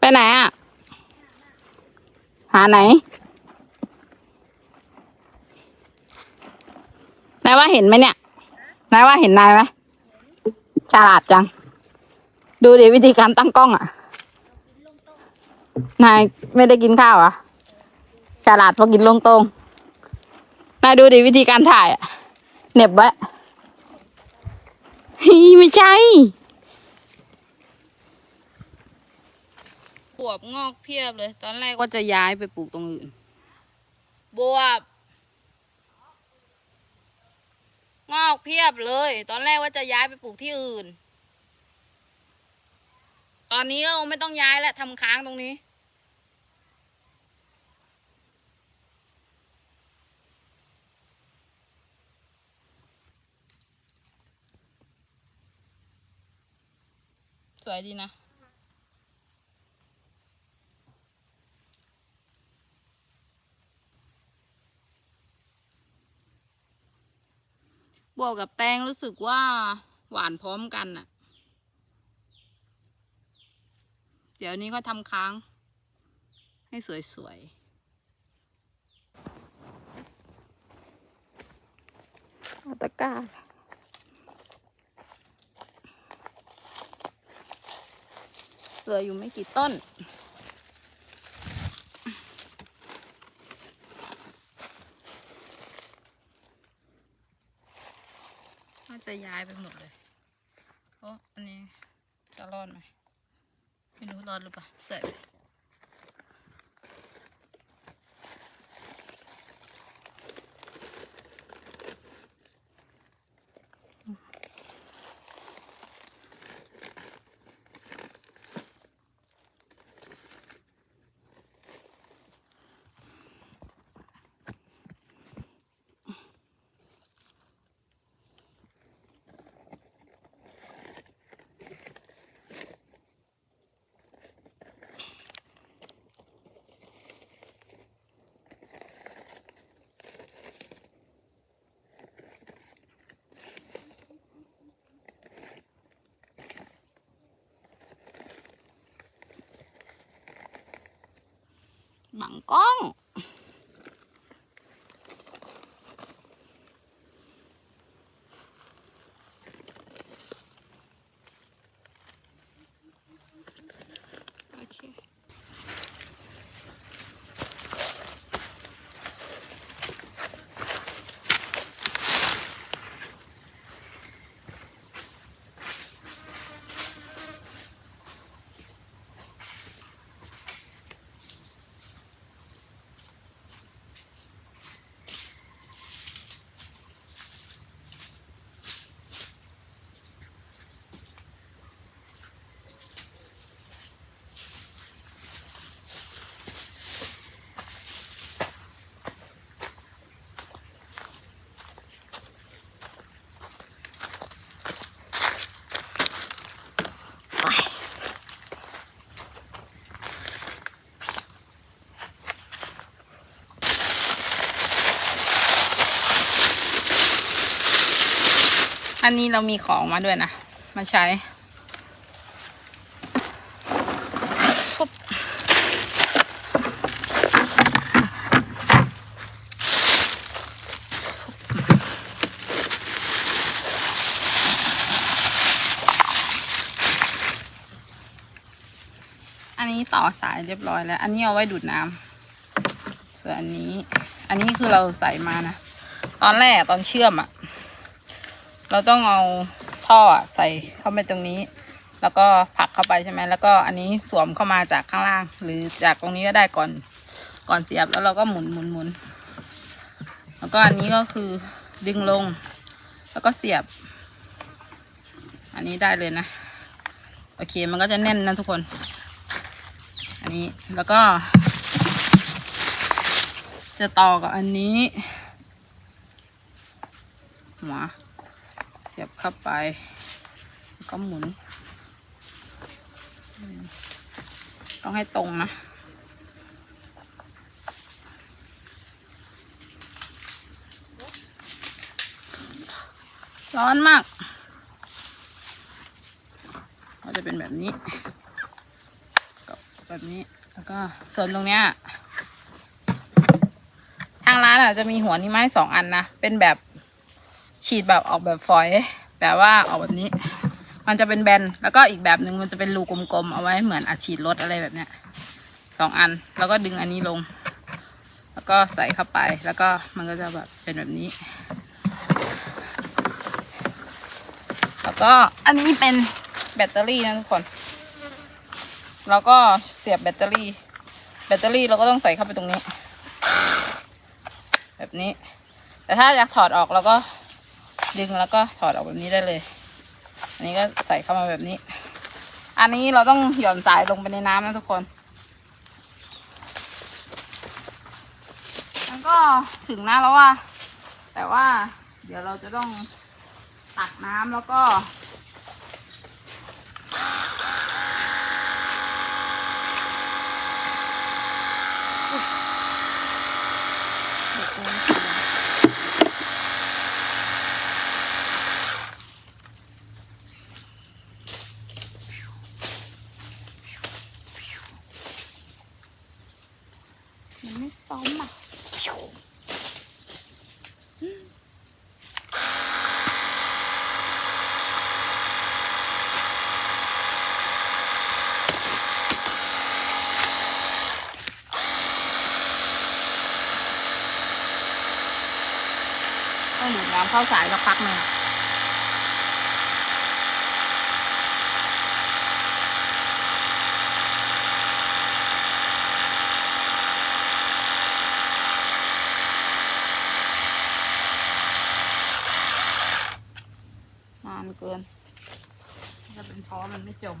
ไปไหนอะ หาไหน นายว่าเห็นไหมเนี่ย นายว่าเห็นนายไหมฉลาดจัง ดูดิวิธีการตั้งกล้องอะ นายไม่ได้กินข้าวอะ ฉลาดเพราะกินลงตรง นายดูดิวิธีการถ่ายอะ เน็บไว้ฮ้ยไม่ใช่ บวบงอกเพียบเลย ตอนแรกว่าจะย้ายไปปลูกตรงอื่น บวบ งอกเพียบเลย ตอนแรกว่าจะย้ายไปปลูกที่อื่น ตอนนี้ก็ไม่ต้องย้ายแล้วทำค้างตรงนี้ สวยดีนะ บวกกับแตงรู้สึกว่าหวานพร้อมกันน่ะเดี๋ยวนี้ก็ทำค้าง ให้สวยๆเอาตะกร้าเหลืออยู่ไม่กี่ต้น จะย้ายไปหมดเลยเพราะอันนี้จะรอดไหมไม่รู้รอดหรือเปล่าเสร็จ บังกล้อง นนี้เรามีของมาด้วยนะ มาใช้ปุ๊บอันนี้ต่อสายเรียบร้อยแล้ว อันนี้เอาไว้ดูดน้ำส่วนอันนี้ อันนี้คือเราใส่มานะ ตอนแรกตอนเชื่อมอะ เราต้องเอาท่อใส่เข้าไปตรงนี้ แล้วก็ผักเข้าไปใช่ไหมแล้วก็อันนี้สวมเข้ามาจากข้างล่าง หรือจากตรงนี้ก็ได้ก่อนก่อนเสียบแล้วเราก็หมุนหมุนหมุนแล้วก็อันนี้ก็คือดึงลง แล้วก็เสียบ อันนี้ได้เลยนะ โอเคมันก็จะแน่นนะทุกคน อันนี้แล้วก็ จะต่อกับอันนี้หัว สียบเข้าไปก็หมุน ต้องให้ตรงนะร้อนมาก ก็จะเป็นแบบนี้แบบนี้ แล้วก็ส่วนตรงเนี้ย ทางร้านอะจะมีหัวนี้มาให้สองอันนะ เป็นแบบ ฉีดแบบออกแบบฝอย แบบว่าออกแบบนี้ มันจะเป็นแบน แล้วก็อีกแบบหนึ่งมันจะเป็นรูกลมๆ เอาไว้เหมือนอัดฉีดรถอะไรแบบเนี้ยสองอัน แล้วก็ดึงอันนี้ลง แล้วก็ใส่เข้าไป แล้วก็มันก็จะแบบเป็นแบบนี้ แล้วก็อันนี้เป็นแบตเตอรี่นะทุกคน แล้วก็เสียบแบตเตอรี่ แบตเตอรี่เราก็ต้องใส่เข้าไปตรงนี้ แบบนี้ แต่ถ้าอยากถอดออกเราก็ ดึงแล้วก็ถอดออกแบบนี้ได้เลย อันนี้ก็ใส่เข้ามาแบบนี้ อันนี้เราต้องหย่อนสายลงไปในน้ำนะทุกคน มันก็ถึงนะแล้วว่า แต่ว่าเดี๋ยวเราจะต้องตักน้ำแล้วก็ มันไม่ซ้อมอะ ต้องดูดน้ำ เข้าสายสักพักหนึ่งอะนานเกินถ้าเป็นท้อมันไม่จม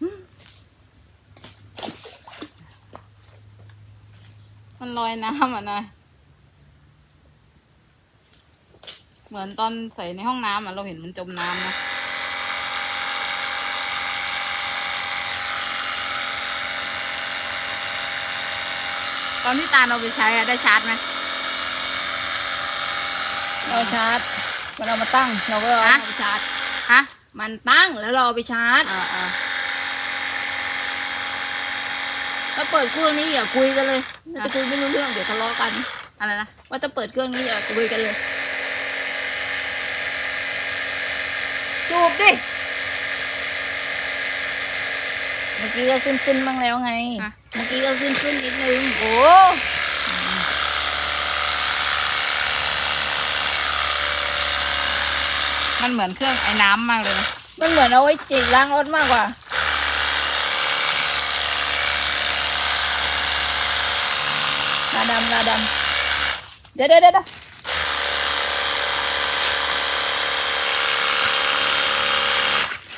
อืมมันลอยน้ำอะนะ เหมือนตอนใส่ในห้องน้ำอะเราเห็นมันจมน้ำนะตอนที่ตาลเราไปใช้อะได้ชาร์จไหมเราชาร์จมันเอามาตั้งเราก็เอาฮะไปชาร์จฮะมันตั้งแล้วเราเอาไปชาร์จอ่าอ่าถ้าเปิดเครื่องนี้อย่าคุยกันเลยถ้าจะคุยไม่รู้เรื่องเดี๋ยวทะเลาะกันอะไรนะว่าถ้าเปิดเครื่องนี้อย่าคุยกันเลย จูบดิ เมื่อกี้ก็ขึ้นขึ้นๆบ้างแล้วไงฮะเมื่อกี้ก็ขึ้นขึ้นๆนิดนึง โอ้มันเหมือนเครื่องไอ้น้ำมากเลยนะมันเหมือนเอาไว้จีบล้างรถมากกว่าหน้าดำหน้าดำเดี๋ยวเดี๋ยวเดี๋ยว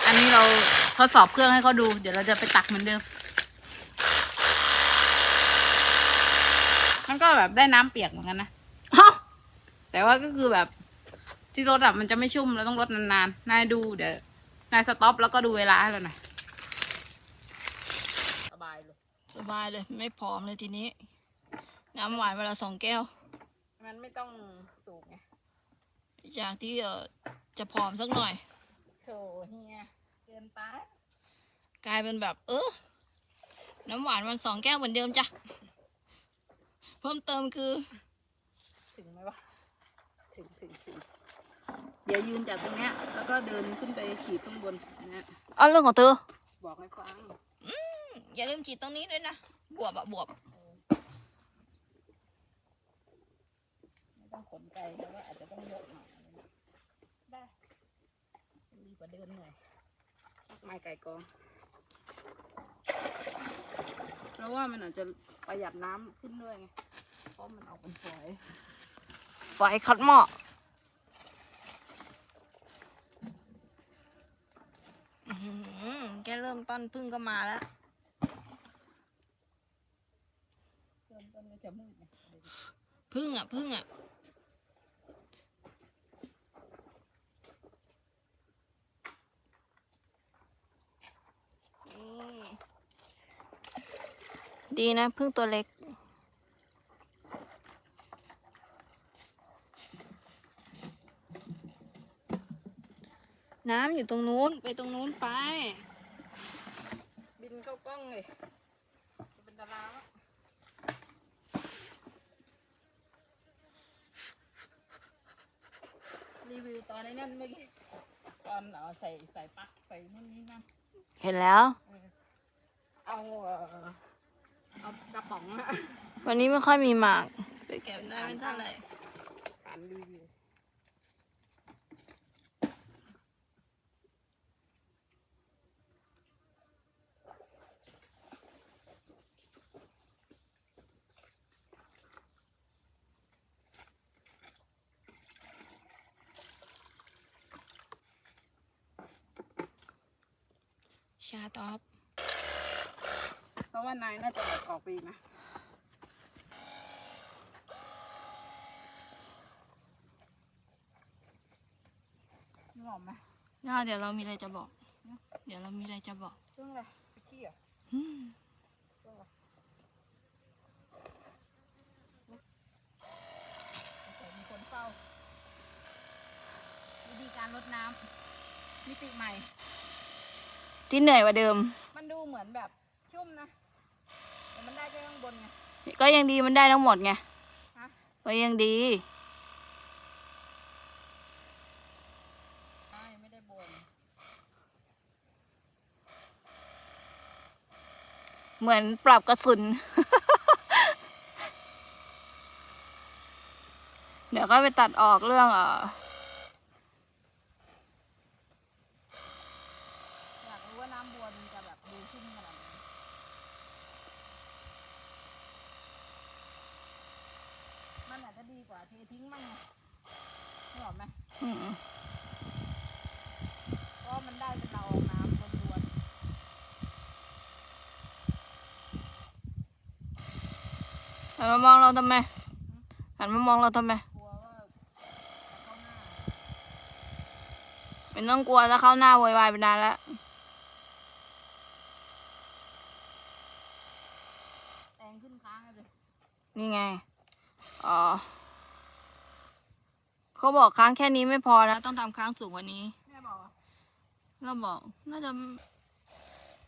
อันนี้ เราทดสอบเครื่องให้เขาดู เดี๋ยวเราจะไปตักเหมือนเดิม มันก็แบบได้น้ำเปียกเหมือนกันนะฮะแต่ว่าก็คือแบบที่รถอะมันจะไม่ชุ่มเราต้องรดนานๆ นายดูเดี๋ยวนายสต็อปแล้วก็ดูเวลาให้เราหน่อย สบายเลย สบายเลย ไม่ผอมเลยทีนี้ น้ำหวานเวลาสองแก้ว มันไม่ต้องสูงไงจากที่เออจะผอมสักหน่อยโถเฮียเกินไปกลายเป็นแบบเออน้ำหวานวันสองแก้วเหมือนเดิมจ้ะ เพิ่มเติมคือ ถึงไหมวะถึงถึงถึงเดี๋ยวยืนจากตรงเนี้ย แล้วก็เดินขึ้นไปฉีดข้างบนนะเอาเรื่องของเธอบอกให้ฟังอย่าลืมฉีดตรงนี้ด้วยนะบวบอะบวบไม่ต้องขนไกลแต่ว่าอาจจะต้องยกหน่อยได้ดีกว่าเดินหน่อย ไม้ไก่กองแล้วว่ามันอาจจะประหยัดน้ำขึ้นด้วยไงเพราะมันออกเป็นฝอยไฟคัดหม้ออื้อหือแค่เริ่มต้นพึ่งก็มาแล้วเริ่มต้นก็จะมืดไงพึ่งอะพึ่งอะ ดีนะพึ่งตัวเล็ก น้ำอยู่ตรงนู้นไปตรงนู้นไปว้ยจะเป็นดาราแล้วรีวิวตอนไอ้นั่นเมื่อกี้ตอนเอาใส่ใส่ปลั๊กใส่นู่นนี่นั่นเห็นแล้ว เอา เอ่อเอากระป๋องอะวันนี้ไม่ค่อยมีหมากไปเก็บได้ไม่เท่าไหร่อ่านรีวิว ชาตอป เพราะ ว่านายน่าจะแบบออกไปอีกนะนึกออกไหมย่าเดี๋ยวเรามีอะไรจะบอก เดี๋ยวเรามีอะไรจะบอกเรื่องอะไรไปขี้เหรออืมเรื่องอะไรสงสัยมีคนเฝ้าวิธีการรดน้ำมิติใหม่ ที่เหนื่อยกว่าเดิม มันดูเหมือนแบบชุ่มนะแต่ มันได้แค่ข้างบนไง ก็ยังดีมันได้ทั้งหมดไงฮะ ก็ยังดีใช่ไม่ได้บน เหมือนปรับกระสุน เดี๋ยวก็ไปตัดออกเรื่องเออ อยากรู้ว่าน้ำบัวมันจะแบบดูชุ่มขนาดไหนมันอาจจะดีกว่าเททิ้งมั่งไงนึกออกไหมอืมเพราะว่ามันได้เป็นเราออกน้ำบนดวนหันมามองเราทำไมหันมามองเราทำไมกลัวว่าจะเข้าหน้าไม่ต้องกลัวถ้าเข้าหน้าโวยวายไปนานแล้วแตงขึ้นค้างเลยนี่ไงอ๋อ เขาบอกค้างแค่นี้ไม่พอนะ ต้องทำค้างสูงกว่านี้ แม่บอกว่าเราบอก น่าจะ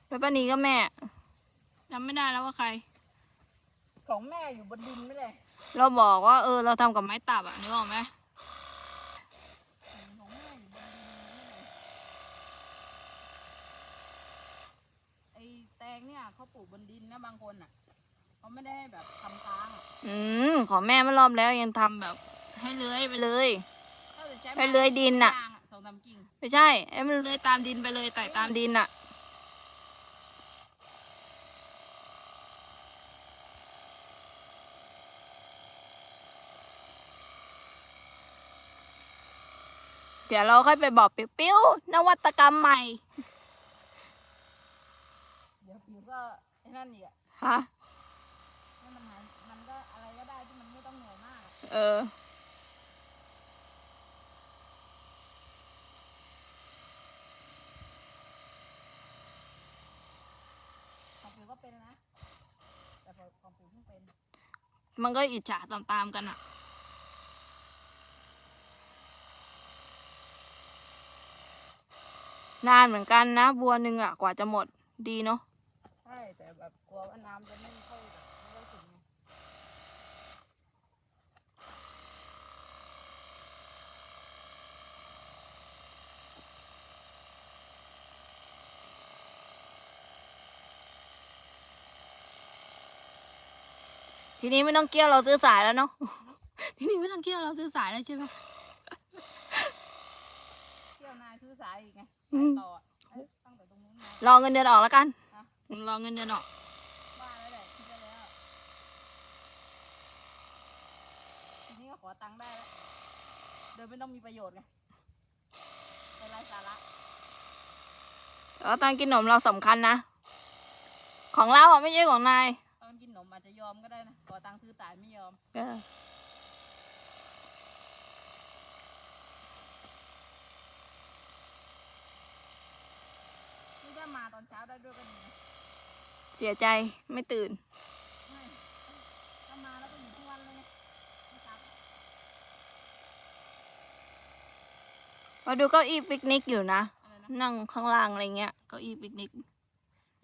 เป็นป้านีก็แม่จำไม่ได้แล้วว่าใคร ของแม่อยู่บนดินไม่เลยเราบอกว่า เออ เราทำกับไม้ตับอะนึกออกไหมของแม่อยู่บนดินไม่เลยไอแตงเนี่ยเขาปลูกบนดินนะบางคนอะเขาไม่ได้ให้แบบทำค้างอะอืมของแม่เมื่อรอบแล้วยังทำแบบ ให้เลื้อยไปเลยก็จะใช้ไปเลื้อยดินน่ะยางสองสามกิ่งไม่ใช่ให้มันเลื้อยตามดินไปเลยไต่ตามดินอะเดี๋ยวเราค่อยไปบอกปิ้วๆนวัตกรรมใหม่ เดี๋ยวผิวก็ไอ้นั่นอีกอะฮะให้มันหายมันก็อะไรก็ได้ที่มันไม่ต้องเหนื่อยมากอะ เออ ของผิวก็เป็นนะ แต่ของผิวเพิ่งเป็น มันก็อิจฉาตามๆกันอะนานเหมือนกันนะ บัวหนึ่งอะกว่าจะหมดดีเนาะ ใช่ แต่แบบกลัวว่าน้ำจะไม่เข้าแบบไม่เข้าถึงไง ทีนี้ไม่ต้องเกี่ยวเราซื้อสายแล้วเนาะ ทีนี้ไม่ต้องเกี่ยวเราซื้อสายแล้วใช่ไหมเที่ยวนายซื้อสายอีกไงอืมต่ออะเอ้ยตั้งแต่ตรงนู้นมารอเงินเดือนออกแล้วกันฮะรอเงินเดือนออก ว่าแล้วแหละคิดได้แล้วทีนี้ก็ขอตังค์ได้แล้วเดินไม่ต้องมีประโยชน์ไงเป็นไรสาระแล้วตอนกินขนมเราสำคัญนะ ของเราอะไม่ใช่ของนาย ตอนกินขนมอาจจะยอมก็ได้นะขอตังค์ซื้อสายไม่ยอมเออนี่ถ้ามาตอนเช้าได้ด้วยก็ดีนะเสียใจไม่ตื่น ไม่ถ้ามาแล้วก็อยู่ทั้งวันเลยไงไม่กลับมาดูเก้าอี้ปิกนิกอยู่นะ อะไรนะนั่งข้างล่างอะไรเงี้ยเก้าอี้ปิกนิก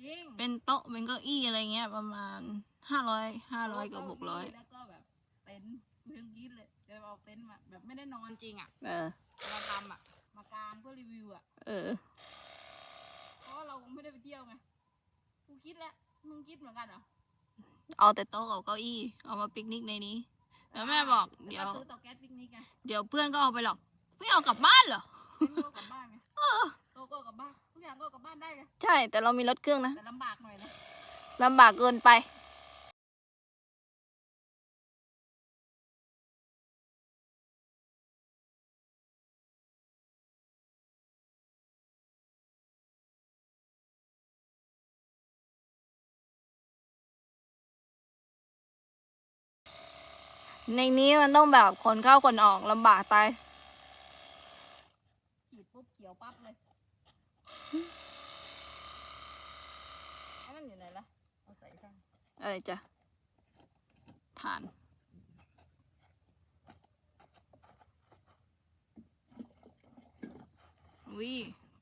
จริงเป็นโต๊ะเป็นเก้าอี้อะไรเงี้ยประมาณห้าร้อยห้าร้อยกับหกร้อยแล้วก็แบบเต็นท์เรื่องยีดเลยจะเอาเต็นท์มาแบบไม่ได้นอนจริงอะเออมาทำอะมากางเพื่อรีวิวอะเออเพราะว่าเราไม่ได้ไปเที่ยวไงกูคิดแล้วมึงคิดเหมือนกันเหรอเอาแต่โต๊ะกับเก้าอี้เอามาปิกนิกในนี้แล้วแม่บอกเดี๋ยวซื้อเตาแก๊สปิกนิกไงเดี๋ยวเพื่อนก็เอาไปหรอกไม่เอากลับบ้านเหรอเต็นท์ก็กลับบ้านไงโต๊ะก็กลับบ้านทุก อย่างก็กลับบ้านได้ไงใช่ แต่เรามีรถเครื่องนะ แต่ลำบากหน่อยนะ ลำบากเกินไปในนี้มันต้องแบบขนเข้าขนออกลำบากตายขีดปุ๊บเขียวปั๊บเลย ไอ้นั่นอยู่ไหนล่ะ เอาใส่ข้างอะไรจ้ะฐาน วิ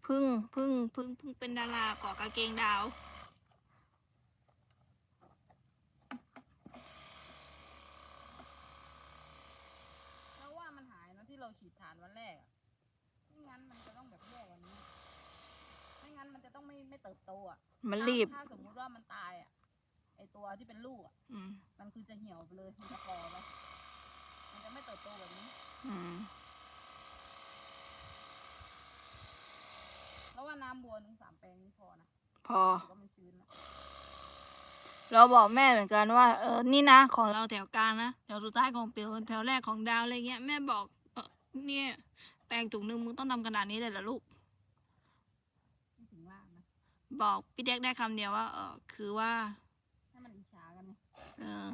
พึ่งพึ่งพึ่งพึ่งเป็นดาราเกาะกางเกงดาว แล้วว่ามันหายเนอะที่เราฉีดฐานวันแรกอะไม่งั้นมันจะต้องแบบแย่กว่านี้ ไม่ งั้นมันจะต้องไม่ไม่เติบโตอะมันถ้ารีบ ถ้าสมมุติว่ามันตายอะไอตัวที่เป็นลูกอะอืมมันคือจะเหี่ยวไปเลยมันจะคอไปมันจะไม่เติบโตแบบนี้ อืมแล้วว่าน้ำบัวหนึ่งสามแปลงนี่พอนะพอถือว่ามันชื้นนะเราบอกแม่เหมือนกันว่าเออนี่นะของเราแถวกลางนะแถวสุดท้ายของเปียวแถวแรกของดาวอะไรเงี้ยแม่บอกเออเนี่ยแตงถุงหนึ่งมึงต้องทำขนาดนี้เลยเหรอลูกไม่ถึ งว่านะบอกพี่เด็กได้คำเดียวว่าเออคือว่าให้มันอิจฉากันไงเออ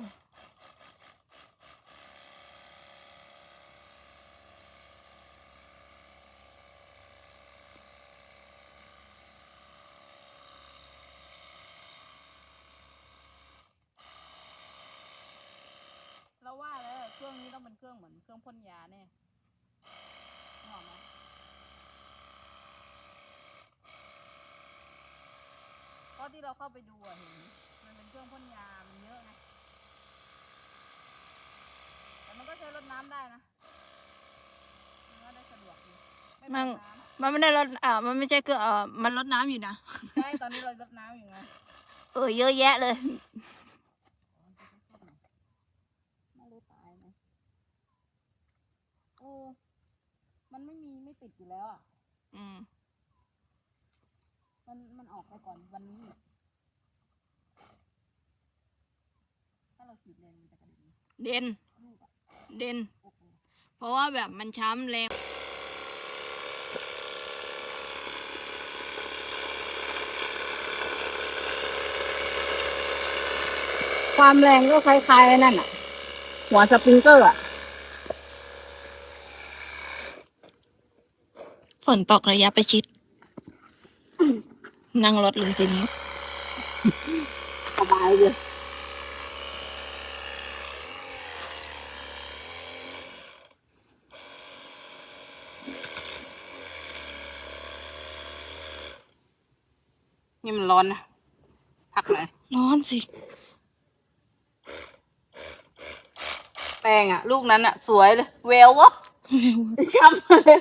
เราว่าแล้วเครื่องนี้ต้องเป็นเครื่องเหมือนเครื่องพ่นยาแน่นึกออกไหมเพราะที่เราเข้าไปดูอะเห็น มันเป็นเครื่องพ่นยา มันเยอะไงแต่มันก็ใช้รดน้ำได้นะ มันก็ได้สะดวกดีไม่มั่งเปลืองน้ำ มันไม่ได้ลดอ่ามันไม่ใช่เครื่องเออมันลดน้ำอยู่นะ ใช่ตอนนี้เรารดน้ำอยู่ไงเออเยอะแยะเลย ไม่รู้ตายไหมโอ้ มันไม่มีไม่ติดอยู่แล้วอะ อืม มันมันออกไปก่อนวันนี้อีกถ้าเราฉีดเลนมันจะกระเด็นเด่นลูกอะเด่นโอ้โหเพราะว่าแบบมันช้ำแรงความแรงก็คล้ายๆนั่นอะ หัวสปริงเกอร์อะ ฝนตกระยะประชิด นั่งรถเลยทีนี้สบายเลยนี่มันร้อนนะ พักหน่อยร้อนสิ แป้งอะลูกนั้นอะสวยเลย เวลวะช้ำเลย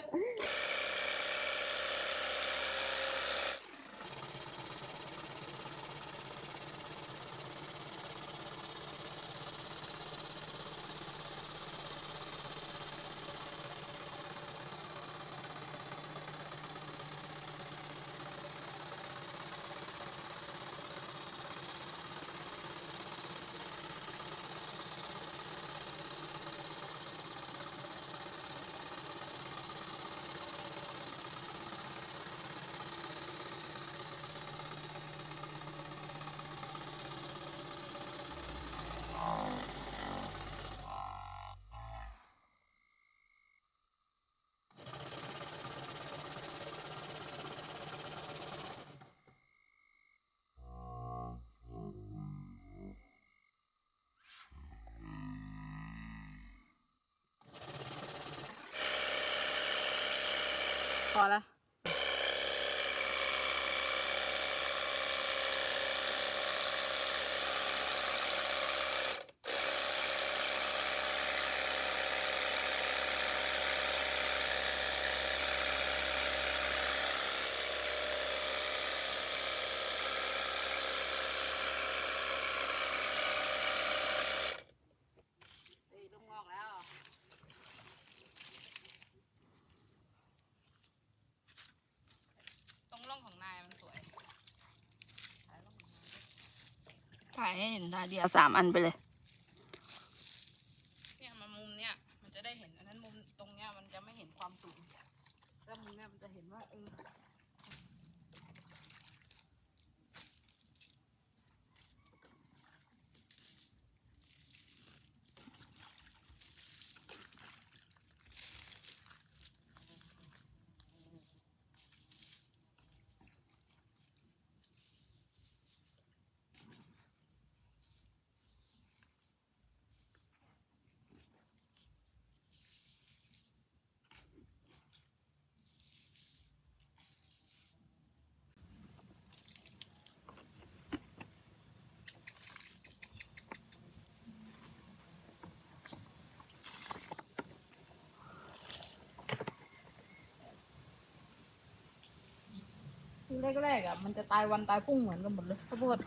พอละ ถ่าย ให้เห็นทาเดียสามอันไปเลยมามุมเนี้ยมันจะได้เห็นอันนั้นมุมตรงเนี้ยมันจะไม่เห็นความสูงแล้วมุมเนี้ยมันจะเห็นว่าเออ ที แรกๆอะมันจะตายวันตายพรุ่งเหมือนกันหมดเลยข้าวโพด